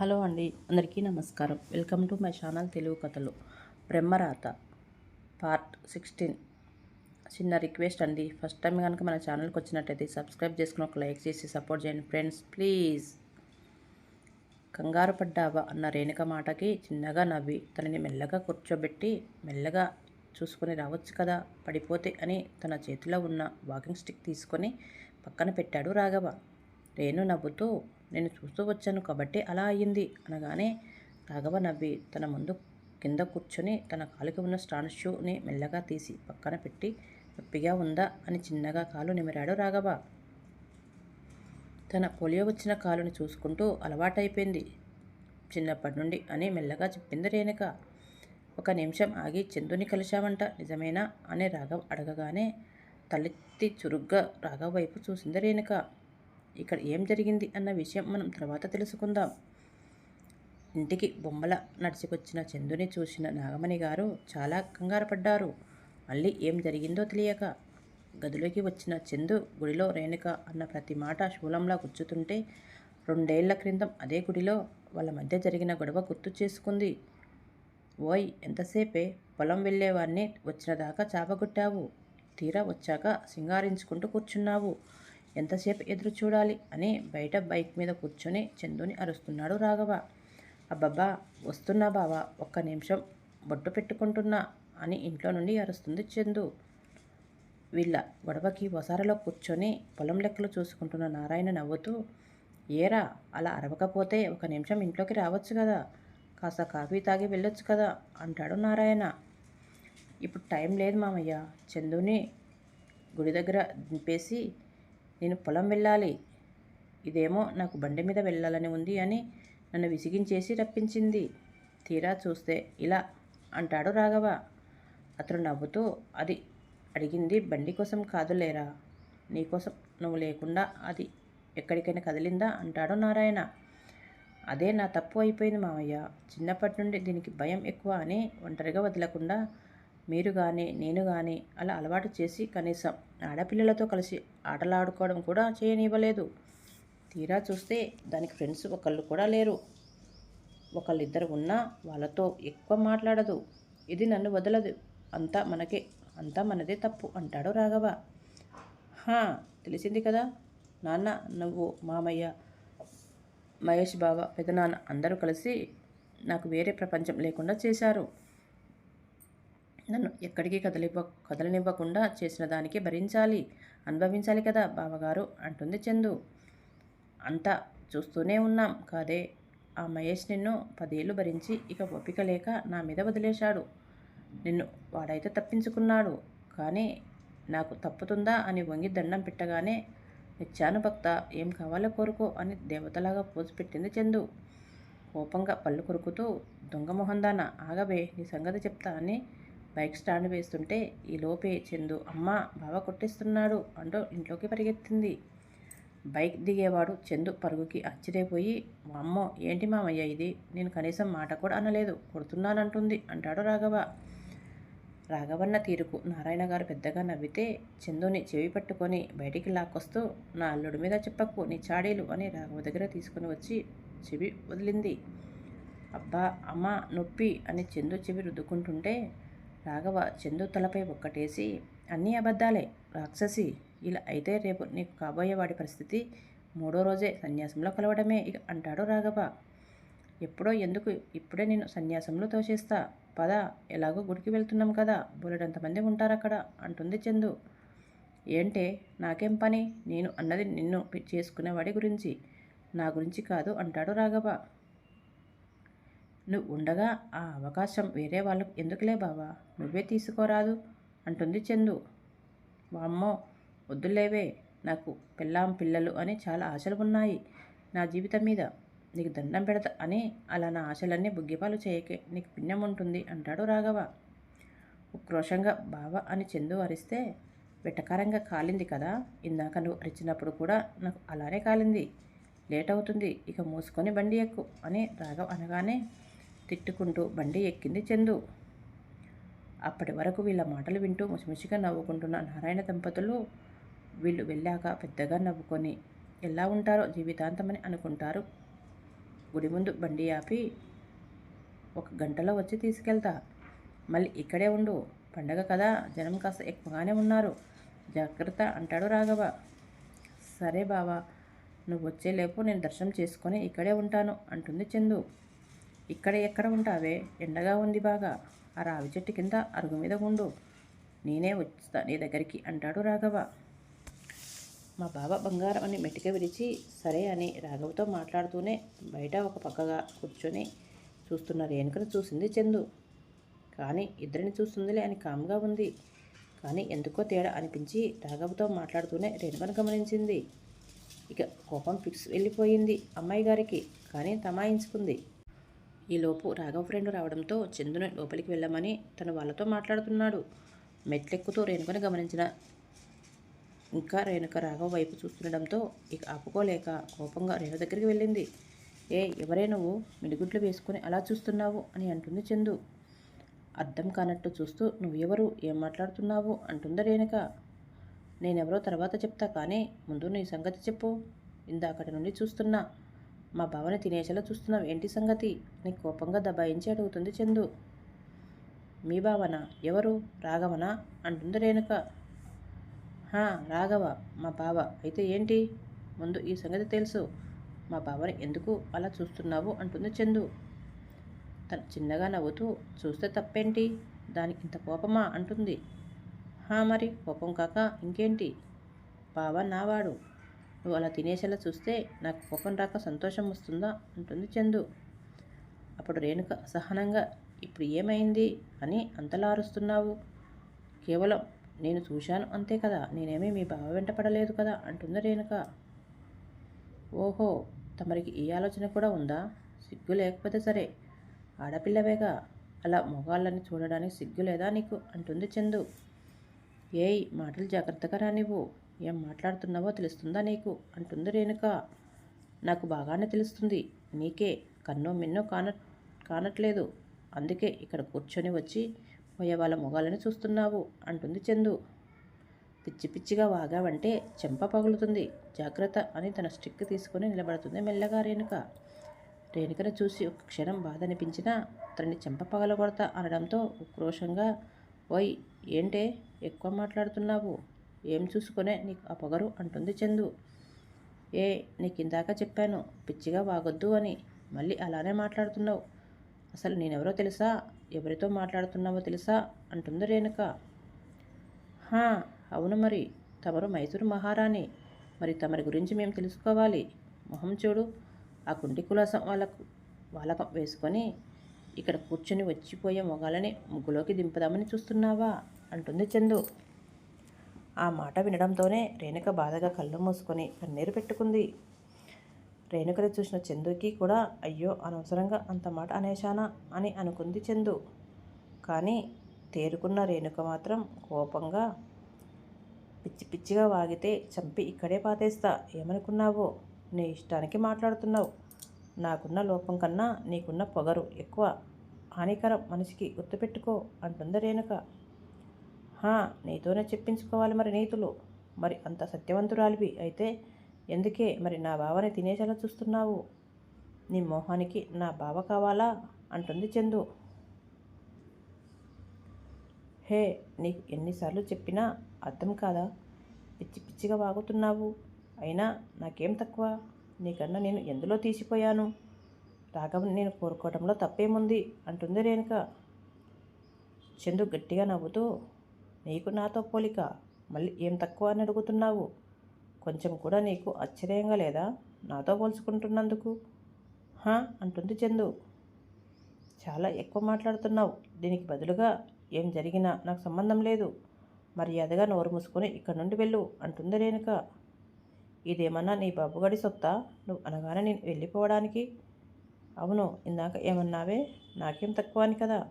Hello అండి అందరికీ నమస్కారం. Welcome to my channel Telugu కథలు. బ్రహ్మరాత పార్ట్ సిక్స్టీన్. చిన్న రిక్వెస్ట్ అండి ఫస్ట్ టైం కనుక మన ఛానల్కి వచ్చినట్టయితే సబ్స్క్రైబ్ చేసుకుని ఒక లైక్ చేసి సపోర్ట్ చేయండి ఫ్రెండ్స్ ప్లీజ్. కంగారు పడ్డావా అన్న రేణుక మాటకి చిన్నగా నవ్వి తనని మెల్లగా కూర్చోబెట్టి మెల్లగా చూసుకొని రావచ్చు కదా పడిపోతే అని తన చేతిలో ఉన్న వాకింగ్ స్టిక్ తీసుకొని పక్కన పెట్టాడు రాఘవ. రేణు నవ్వుతూ నేను చూస్తూ వచ్చాను కాబట్టి అలా అయ్యింది అనగానే రాఘవ నవ్వి తన ముందు కింద కూర్చొని తన కాలుకి ఉన్న స్టాండ్ షూని మెల్లగా తీసి పక్కన పెట్టి నొప్పిగా ఉందా? అని చిన్నగా కాలు నిమిరాడు రాఘవ. తన పోలియో వచ్చిన కాలుని చూసుకుంటూ అలవాటైపోయింది. చిన్నప్పటి నుండి అని మెల్లగా చెప్పింది రేణుక. ఒక నిమిషం ఆగి చందుని కలిశావంట నిజమేనా? అని రాఘవ్ అడగగానే తలెత్తి చురుగ్గా రాఘవ్ వైపు చూసింది రేణుక. ఇక్కడ ఏం జరిగింది అన్న విషయం మనం తర్వాత తెలుసుకుందాం. ఇంటికి బొమ్మల నడిచికొచ్చిన చందుని చూసిన నాగమణి గారు చాలా కంగారు పడ్డారు. మళ్ళీ ఏం జరిగిందో తెలియక గదిలోకి వచ్చిన చందు గుడిలో రేణుక అన్న ప్రతి మాట శూలంలా గుచ్చుతుంటే రెండేళ్ళ క్రిందం అదే గుడిలో వాళ్ళ మధ్య జరిగిన గొడవ గుర్తు చేసుకుంది. ఓయ్ ఎంతసేపే పొలం వెళ్ళేవాడిని వచ్చిన దాకా చాపగొట్టావు తీరా వచ్చాక సింగారించుకుంటూ కూర్చున్నావు. ఎంతసేపు ఎదురు చూడాలి అని బయట బైక్ మీద కూర్చొని చందుని అరుస్తున్నాడు రాఘవ. అబ్బబ్బా వస్తున్నా బావా ఒక్క నిమిషం బొట్టు పెట్టుకుంటున్నా అని ఇంట్లో నుండి అరుస్తుంది చందు. వీళ్ళ గొడవకి వసారలో కూర్చొని పొలం లెక్కలు చూసుకుంటున్న నారాయణ నవ్వుతూ ఏరా అలా అరవకపోతే ఒక నిమిషం ఇంట్లోకి రావచ్చు కదా కాస్త కాఫీ తాగి వెళ్ళొచ్చు కదా అంటాడు నారాయణ. ఇప్పుడు టైం లేదు మామయ్య చందుని గుడి దగ్గర దింపేసి నేను పొలం వెళ్ళాలి. ఇదేమో నాకు బండి మీద వెళ్ళాలని ఉంది అని నన్ను విసిగించేసి రప్పించింది. తీరా చూస్తే ఇలా అంటాడు రాఘవ. అతను నవ్వుతూ అది అడిగింది బండి కోసం కాదులేరా? నీకోసం నువ్వు లేకుండా అది ఎక్కడికైనా కదిలిందా? అంటాడు నారాయణ. అదే నా తప్పు అయిపోయింది మామయ్య చిన్నప్పటి నుండి దీనికి భయం ఎక్కువ అని ఒంటరిగా వదలకుండా మీరు కానీ నేను కానీ అలా అలవాటు చేసి కనీసం ఆడపిల్లలతో కలిసి ఆటలాడుకోవడం కూడా చేయనివ్వలేదు. తీరా చూస్తే దానికి ఫ్రెండ్స్ ఒకళ్ళు కూడా లేరు. ఒకళ్ళిద్దరు ఉన్నా వాళ్ళతో ఎక్కువ మాట్లాడదు. ఇది నన్ను వదలదు. అంతా మనకే అంతా మనదే తప్పు అంటాడు రాఘవ. హా తెలిసింది కదా. నాన్న నువ్వు మామయ్య మహేష్ బావ పెదనాన్న అందరూ కలిసి నాకు వేరే ప్రపంచం లేకుండా చేశారు. నన్ను ఎక్కడికి కదలివ్వ కదలనివ్వకుండా చేసిన దానికి భరించాలి అనుభవించాలి కదా బావగారు అంటుంది చందు. అంతా చూస్తూనే ఉన్నాం కాదే ఆ మహేష్ నిన్ను పదేళ్ళు భరించి ఇక ఒప్పిక లేక నా మీద వదిలేశాడు. నిన్ను వాడైతే తప్పించుకున్నాడు కానీ నాకు తప్పుతుందా అని వంగి దండం పెట్టగానే నిత్యాను భక్త ఏం కావాలో కోరుకో అని దేవతలాగా పోజు పెట్టింది చందు. కోపంగా పళ్ళు కొరుకుతూ దొంగ మొహందాన ఆగబే నీ సంగతి చెప్తా అని బైక్ స్టాండ్ వేస్తుంటే ఈ లోపే చందు అమ్మ బావ కొట్టిస్తున్నాడు అంటూ ఇంట్లోకి పరిగెత్తింది. బైక్ దిగేవాడు చందు పరుగుకి ఆశ్చర్యపోయి అమ్మో ఏంటి మామయ్య ఇది? నేను కనీసం మాట కూడా అనలేదు. కొడుతున్నానంటుంది అంటాడు రాఘవ. రాఘవన్న తీరుకు నారాయణ గారు పెద్దగా నవ్వితే చందుని చెవి పట్టుకొని బయటికి లాక్కొస్తూ నా అల్లుడి మీద చెప్పకు నీ చాడీలు అని రాఘవ దగ్గర తీసుకుని వచ్చి చెవి వదిలింది. అబ్బా అమ్మ నొప్పి అని చందు చెవి రుద్దుకుంటుంటే రాఘవ చందు తలపై ఒక్కటేసి అన్నీ అబద్ధాలే రాక్షసి. ఇలా అయితే రేపు నీకు కాబోయే వాడి పరిస్థితి మూడో రోజే సన్యాసంలో కలవడమే ఇక అంటాడు రాఘవ. ఎప్పుడో ఎందుకు ఇప్పుడే నేను సన్యాసంలో తోచేస్తా పద ఎలాగో గుడికి వెళ్తున్నాం కదా బోలెడంతమంది ఉంటారు అక్కడ అంటుంది చందు. ఏంటే నాకేం పని? నేను అన్నది నిన్ను చేసుకునేవాడి గురించి. నా గురించి కాదు అంటాడు రాఘవ. నువ్వు ఉండగా ఆ అవకాశం వేరే వాళ్ళకు ఎందుకులే బావా? నువ్వే తీసుకోరాదు అంటుంది చందు. వామ్మో వద్దులేవే నాకు పిల్లాం పిల్లలు అని చాలా ఆశలు ఉన్నాయి నా జీవితం మీద నీకు దండం పెడతా అని అలా నా ఆశలన్నీ బుగ్గిపాలు చేయకే నీకు పుణ్యం ఉంటుంది అంటాడు రాఘవ. ఉక్రోషంగా బావ అని చందు అరిస్తే వెటకారంగా కాలింది కదా ఇందాక నువ్వు అరిచినప్పుడు కూడా నాకు అలానే కాలింది. లేట్ అవుతుంది ఇక మూసుకొని బండి ఎక్కు అని రాఘవ్ అనగానే తిట్టుకుంటూ బండి ఎక్కింది చందు. అప్పటి వరకు వీళ్ళ మాటలు వింటూ ముసిముసిగా నవ్వుకుంటున్న నారాయణ దంపతులు వీళ్ళు వెళ్ళాక పెద్దగా నవ్వుకొని ఎలా ఉంటారో జీవితాంతమని అనుకుంటారు. గుడి ముందు బండి ఆపి ఒక గంటలో వచ్చి తీసుకెళ్తా. మళ్ళీ ఇక్కడే ఉండు. పండగ కదా జనం కాస్త ఎక్కువగానే ఉన్నారు. జాగ్రత్త అంటాడు రాఘవ. సరే బావా నువ్వు వచ్చేలేపు నేను దర్శనం చేసుకొని ఇక్కడే ఉంటాను అంటుంది చందు. ఇక్కడ ఎక్కడ ఉంటావే? ఎండగా ఉంది బాగా. ఆ రావి చెట్టు కింద అరుగు మీద ఉండు. నేనే వస్తా నీ దగ్గరికి అంటాడు రాఘవ. మా బావ బంగారం అని మెటిక విరిచి సరే అని రాఘవతో మాట్లాడుతూనే బయట ఒక పక్కగా కూర్చొని చూస్తున్న రేణుకను చూసింది చందు. కానీ ఇద్దరిని చూస్తుందిలే అని కామ్గా ఉంది. కానీ ఎందుకో తేడా అనిపించి రాఘవతో మాట్లాడుతూనే రేణుకను గమనించింది. ఇక కోపం ఫిక్స్ వెళ్ళిపోయింది అమ్మాయి గారికి. కానీ తమాయించుకుంది. ఈలోపు రాఘవ ఫ్రెండ్ రావడంతో చందుని లోపలికి వెళ్ళమని తను వాళ్ళతో మాట్లాడుతున్నాడు. మెట్లెక్కుతూ రేణుకని గమనించిన ఇంకా రేణుక రాఘవ వైపు చూస్తుండడంతో ఇక ఆపుకోలేక కోపంగా రేణు దగ్గరికి వెళ్ళింది. ఏ ఎవరే నువ్వు? మిడిగుడ్లు వేసుకుని అలా చూస్తున్నావు? అని అంటుంది చందు. అర్థం కానట్టు చూస్తూ నువ్వెవరు ఏం మాట్లాడుతున్నావు? అంటుంది రేణుక. నేనెవరో తర్వాత చెప్తా కానీ ముందు నీ సంగతి చెప్పు. ఇందాకటి నుండి చూస్తున్నా. మా బావని తినేసేలా చూస్తున్నావు. ఏంటి సంగతి? నీ కోపంగా దబాయించి అడుగుతుంది చందు. మీ బావన ఎవరు? రాఘవనా? అంటుంది రేణుక. హా రాఘవ మా బావ. అయితే ఏంటి? ముందు ఈ సంగతి తెలుసు. మా బావని ఎందుకు అలా చూస్తున్నావు? అంటుంది చందు. తను చిన్నగా నవ్వుతూ చూస్తే తప్పేంటి? దానికి ఇంత కోపమా? అంటుంది. హా మరి కోపం కాక ఇంకేంటి? బావ నావాడు. నువ్వు అలా తినేసేలా చూస్తే నాకు కోపం రాక సంతోషం వస్తుందా? అంటుంది చందు. అప్పుడు రేణుక సహనంగా ఇప్పుడు ఏమైంది? అని అంతలా అరుస్తున్నావు కేవలం నేను చూశాను అంతే కదా నేనేమీ మీ బావ వెంట పడలేదు కదా అంటుంది రేణుక. ఓహో తమరికి ఈ ఆలోచన కూడా ఉందా? సిగ్గు లేకపోతే సరే. ఆడపిల్లవేగా అలా మొగాళ్ళని చూడడానికి సిగ్గు లేదా నీకు? అంటుంది చందు. ఏయ్ మాటలు జాగ్రత్తగా రానివ్వు. ఏం మాట్లాడుతున్నావో తెలుస్తుందా నీకు? అంటుంది రేణుక. నాకు బాగానే తెలుస్తుంది. నీకే కన్నో మిన్నో కాన కానట్లేదు. అందుకే ఇక్కడ కూర్చొని వచ్చి పోయే వాళ్ళ మొగాలని చూస్తున్నావు అంటుంది చందు. పిచ్చి పిచ్చిగా వాగావంటే చెంప పగులుతుంది. జాగ్రత్త అని తన స్టిక్ తీసుకొని నిలబడుతుంది మెల్లగా రేణుక. రేణుకను చూసి ఒక క్షణం బాధ అనిపించినా అతన్ని చెంప పగలగొడతా అనడంతో ఉక్రోషంగా ఓయ్ ఏంటే? ఎక్కువ మాట్లాడుతున్నావు? ఏం చూసుకునే నీకు ఆ పొగరు? అంటుంది చందు. ఏ నీకు ఇందాక చెప్పాను పిచ్చిగా వాగొద్దు అని. మళ్ళీ అలానే మాట్లాడుతున్నావు. అసలు నేనెవరో తెలుసా? ఎవరితో మాట్లాడుతున్నావో తెలుసా? అంటుంది రేణుక. హా అవును మరి. తమరు మైసూరు మహారాణి. మరి తమరి గురించి మేము తెలుసుకోవాలి. మొహం చూడు. ఆ కుంటి కులాసం వాళ్ళకు వాళ్ళకం వేసుకొని ఇక్కడ కూర్చొని వచ్చిపోయే మొగాలని ముగ్గులోకి దింపుదామని చూస్తున్నావా? అంటుంది చందు. ఆ మాట వినడంతోనే రేణుక బాధగా కళ్ళు మూసుకొని కన్నీరు పెట్టుకుంది. రేణుకని చూసిన చందుకి కూడా అయ్యో అనవసరంగా అంత మాట అనేశానా అని అనుకుంది చందు. కానీ తేరుకున్న రేణుక మాత్రం కోపంగా పిచ్చి పిచ్చిగా వాగితే చంపి ఇక్కడే పాతేస్తా. ఏమనుకున్నావో? నీ ఇష్టానికి మాట్లాడుతున్నావు. నాకున్న లోపం కన్నా నీకున్న పొగరు ఎక్కువ. హానికరం మనిషికి గుర్తుపెట్టుకో అంటుంది రేణుక. హా నీతోనే చెప్పించుకోవాలి మరి నీతులు. మరి అంత సత్యవంతురాలివి అయితే ఎందుకే మరి నా బావని తినేసేలా చూస్తున్నావు? నీ మోహానికి నా బావ కావాలా? అంటుంది చందు. హే నీకు ఎన్నిసార్లు చెప్పినా అర్థం కాదా? పిచ్చి పిచ్చిగా వాగుతున్నావు. అయినా నాకేం తక్కువ? నీకన్నా నేను ఎందులో తీసిపోయాను? రాగం నేను కోరుకోవడంలో తప్పేముంది? అంటుంది రేణుక. చందు గట్టిగా నవ్వుతూ నీకు నాతో పోలిక మళ్ళీ ఏం తక్కువ అని అడుగుతున్నావు? కొంచెం కూడా నీకు ఆశ్చర్యంగా లేదా? నాతో పోల్చుకుంటున్నందుకు? హా? అంటుంది చందు. చాలా ఎక్కువ మాట్లాడుతున్నావు. దీనికి బదులుగా ఏం జరిగినా నాకు సంబంధం లేదు. మర్యాదగా నోరు మూసుకొని ఇక్కడి నుండి వెళ్ళు అంటుంది రేణుక. ఇదేమన్నా నీ బాబుగడి సొత్తా? నువ్వు అనగానే నేను వెళ్ళిపోవడానికి? అవును ఇందాక ఏమన్నావే? నాకేం తక్కువ అని కదా?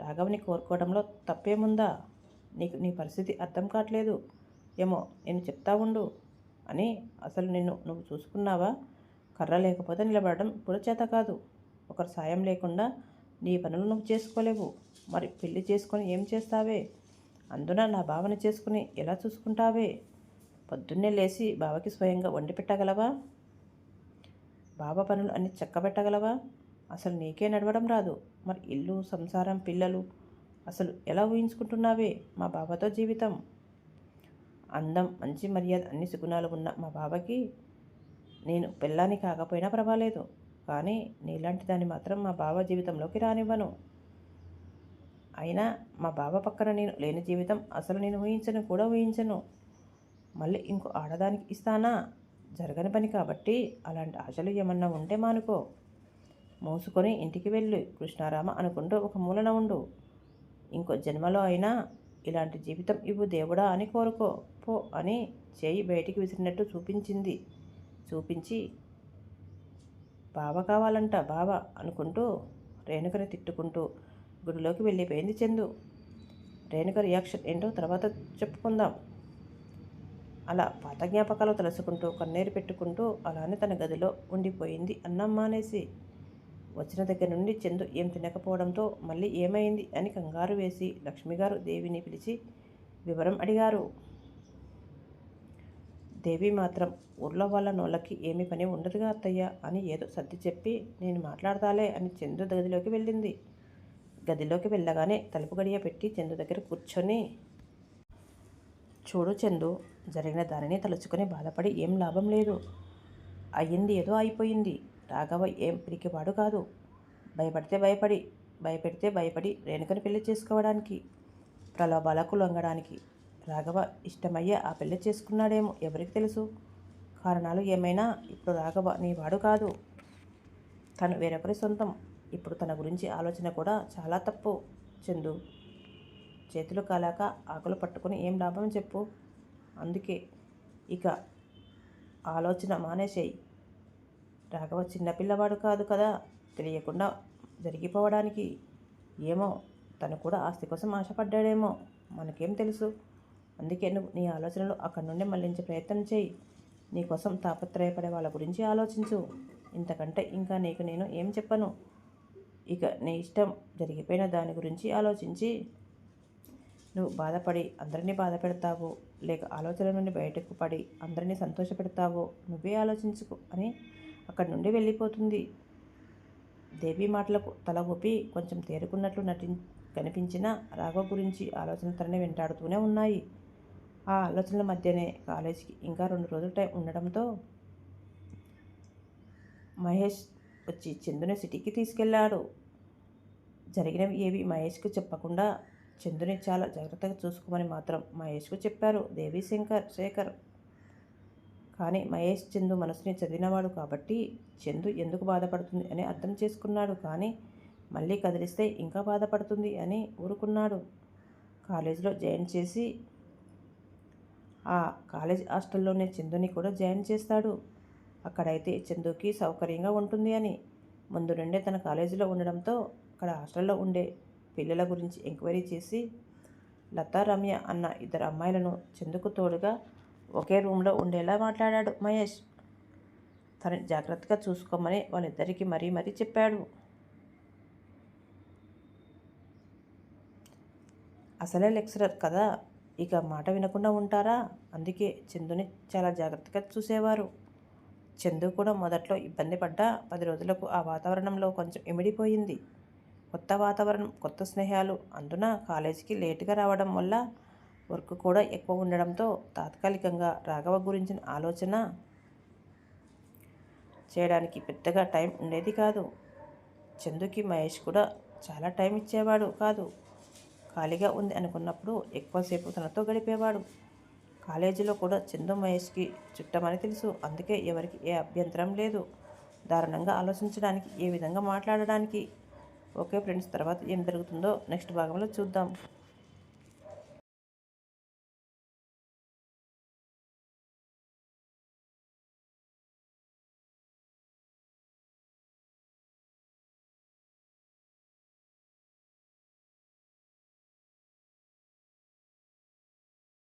రాఘవని కోరుకోవడంలో తప్పేముందా? నీకు నీ పరిస్థితి అర్థం కావట్లేదు. ఏమో నేను చెప్తా ఉండు అని అసలు నిన్ను నువ్వు చూసుకున్నావా? కర్ర లేకపోతే నిలబడడం ఇప్పుడు చేత కాదు. ఒకరి సాయం లేకుండా నీ పనులు నువ్వు చేసుకోలేవు. మరి పెళ్ళి చేసుకొని ఏం చేస్తావే? అందున నా భావన చేసుకుని ఎలా చూసుకుంటావే? పొద్దున్నే లేచి బావకి స్వయంగా వండి పెట్టగలవా? బావ పనులు అన్ని చక్కబెట్టగలవా? అసలు నీకే నడవడం రాదు. మరి ఇల్లు సంసారం పిల్లలు అసలు ఎలా ఊహించుకుంటున్నావే? మా బాబాతో జీవితం. అందం మంచి మర్యాద అన్ని సుగుణాలు ఉన్న మా బాబాకి నేను పెళ్ళాని కాకపోయినా పర్వాలేదు. కానీ నీలాంటి దాన్ని మాత్రం మా బావ జీవితంలోకి రానివ్వను. అయినా మా బావ పక్కన నేను లేని జీవితం అసలు నేను ఊహించను కూడా ఊహించను. మళ్ళీ ఇంకో ఆడదానికి ఇస్తానా? జరగని పని కాబట్టి అలాంటి ఆశలు ఏమన్నా ఉంటే మానుకో. మూసుకొని ఇంటికి వెళ్ళి కృష్ణారామ అనుకుంటూ ఒక మూలన ఉండు. ఇంకో జన్మలో అయినా ఇలాంటి జీవితం ఇవ్వు దేవుడా అని కోరుకో. పో అని చేయి బయటికి విసిరినట్టు చూపించింది. చూపించి బావ కావాలంట బావ అనుకుంటూ రేణుకని తిట్టుకుంటూ గుడిలోకి వెళ్ళిపోయింది చందు. రేణుక రియాక్షన్ ఏంటో తర్వాత చెప్పుకుందాం. అలా పాత జ్ఞాపకాలు తలుసుకుంటూ కన్నీరు పెట్టుకుంటూ అలానే తన గదిలో ఉండిపోయింది అన్నం మానేసి. వచ్చిన దగ్గర నుండి చందు ఏం తినకపోవడంతో మళ్ళీ ఏమైంది అని కంగారు వేసి లక్ష్మిగారు దేవిని పిలిచి వివరం అడిగారు. దేవి మాత్రం ఊర్లో వాళ్ళ నోళ్ళకి ఏమి పని ఉండదుగా అత్తయ్య అని ఏదో సర్ది చెప్పి నేను మాట్లాడతాలే అని చందు గదిలోకి వెళ్ళింది. గదిలోకి వెళ్ళగానే తలుపు గడియ పెట్టి చందు దగ్గర కూర్చొని చూడు చందు జరిగిన దానిని తలుచుకొని బాధపడి ఏం లాభం లేదు. అయ్యింది ఏదో అయిపోయింది. రాఘవ ఏం పిరికివాడు కాదు. భయపడితే భయపడి భయపెడితే భయపడి రేణుకని పెళ్ళి చేసుకోవడానికి ప్రలోభాలకు లొంగడానికి రాఘవ ఇష్టమయ్యే ఆ పెళ్ళి చేసుకున్నాడేమో ఎవరికి తెలుసు? కారణాలు ఏమైనా? ఇప్పుడు రాఘవ నీ వాడు కాదు. తను వేరొకరి సొంతం. ఇప్పుడు తన గురించి ఆలోచన కూడా చాలా తప్పు. చందు చేతులు కాలాక ఆకులు పట్టుకుని ఏం లాభం చెప్పు? అందుకే ఇక ఆలోచన మానేసేయి. రాఘవ చిన్నపిల్లవాడు కాదు కదా? తెలియకుండా జరిగిపోవడానికి. ఏమో తను కూడా ఆస్తి కోసం ఆశపడ్డాడేమో. మనకేం తెలుసు? అందుకే నువ్వు నీ ఆలోచనలు అక్కడి నుండి మళ్ళించే ప్రయత్నం చేయి. నీకోసం తాపత్రయపడే వాళ్ళ గురించి ఆలోచించు. ఇంతకంటే ఇంకా నీకు నేను ఏం చెప్పను? ఇక నీ ఇష్టం జరిగిపోయిన దాని గురించి ఆలోచించి. నువ్వు బాధపడి అందరినీ బాధ పెడతావు లేక ఆలోచన నుండి బయటకు పడి అందరినీ సంతోషపెడతావు. నువ్వే ఆలోచించుకో అని అక్కడి నుండి వెళ్ళిపోతుంది. దేవి మాటలకు తల ఊపి కొంచెం తేరుకున్నట్లు నటి కనిపించిన రాఘవ గురించి ఆలోచన తనని వెంటాడుతూనే ఉన్నాయి. ఆ ఆలోచనల మధ్యనే కాలేజీకి ఇంకా రెండు రోజుల టైం ఉండడంతో మహేష్ వచ్చి చందుని సిటీకి తీసుకెళ్ళాడు. జరిగినవి ఏవి మహేష్కు చెప్పకుండా చందుని చాలా జాగ్రత్తగా చూసుకోమని మాత్రం మహేష్కు చెప్పారు దేవి శంకర్ శేఖర్. కానీ మహేష్ చందు మనసుని చదివినవాడు కాబట్టి చందు ఎందుకు బాధపడుతుంది అని అర్థం చేసుకున్నాడు కానీ మళ్ళీ కదిలిస్తే ఇంకా బాధపడుతుంది అని ఊరుకున్నాడు. కాలేజీలో జాయిన్ చేసి ఆ కాలేజ్ హాస్టల్లోనే చందుని కూడా జాయిన్ చేస్తాడు. అక్కడైతే చందుకి సౌకర్యంగా ఉంటుంది అని. ముందు నుండే తన కాలేజీలో ఉండడంతో అక్కడ హాస్టల్లో ఉండే పిల్లల గురించి ఎంక్వైరీ చేసి లతా రమ్య అన్న ఇద్దరు అమ్మాయిలను చందుకు తోడుగా ఒకే రూమ్లో ఉండేలా మాట్లాడాడు మహేష్. తనని జాగ్రత్తగా చూసుకోమని వాళ్ళిద్దరికీ మరీ మరీ చెప్పాడు. అసలే లెక్చరర్ కదా ఇక మాట వినకుండా ఉంటారా? అందుకే చందుని చాలా జాగ్రత్తగా చూసేవారు. చందు కూడా మొదట్లో ఇబ్బంది పడ్డా పది రోజులకు ఆ వాతావరణంలో కొంచెం ఇమిడిపోయింది. కొత్త వాతావరణం కొత్త స్నేహాలు అందున కాలేజీకి లేటుగా రావడం వల్ల వర్క్ కూడా ఎక్కువ ఉండడంతో తాత్కాలికంగా రాఘవ గురించిన ఆలోచన చేయడానికి పెద్దగా టైం ఉండేది కాదు. చందుకి మహేష్ కూడా చాలా టైం ఇచ్చేవాడు కాదు. ఖాళీగా ఉంది అనుకున్నప్పుడు ఎక్కువసేపు తనతో గడిపేవాడు. కాలేజీలో కూడా చందు మహేష్కి చుట్టమని తెలుసు. అందుకే ఎవరికి ఏ అభ్యంతరం లేదు. దారుణంగా ఆలోచించడానికి ఏ విధంగా మాట్లాడడానికి. ఓకే ఫ్రెండ్స్ తర్వాత ఏం జరుగుతుందో నెక్స్ట్ భాగంలో చూద్దాం.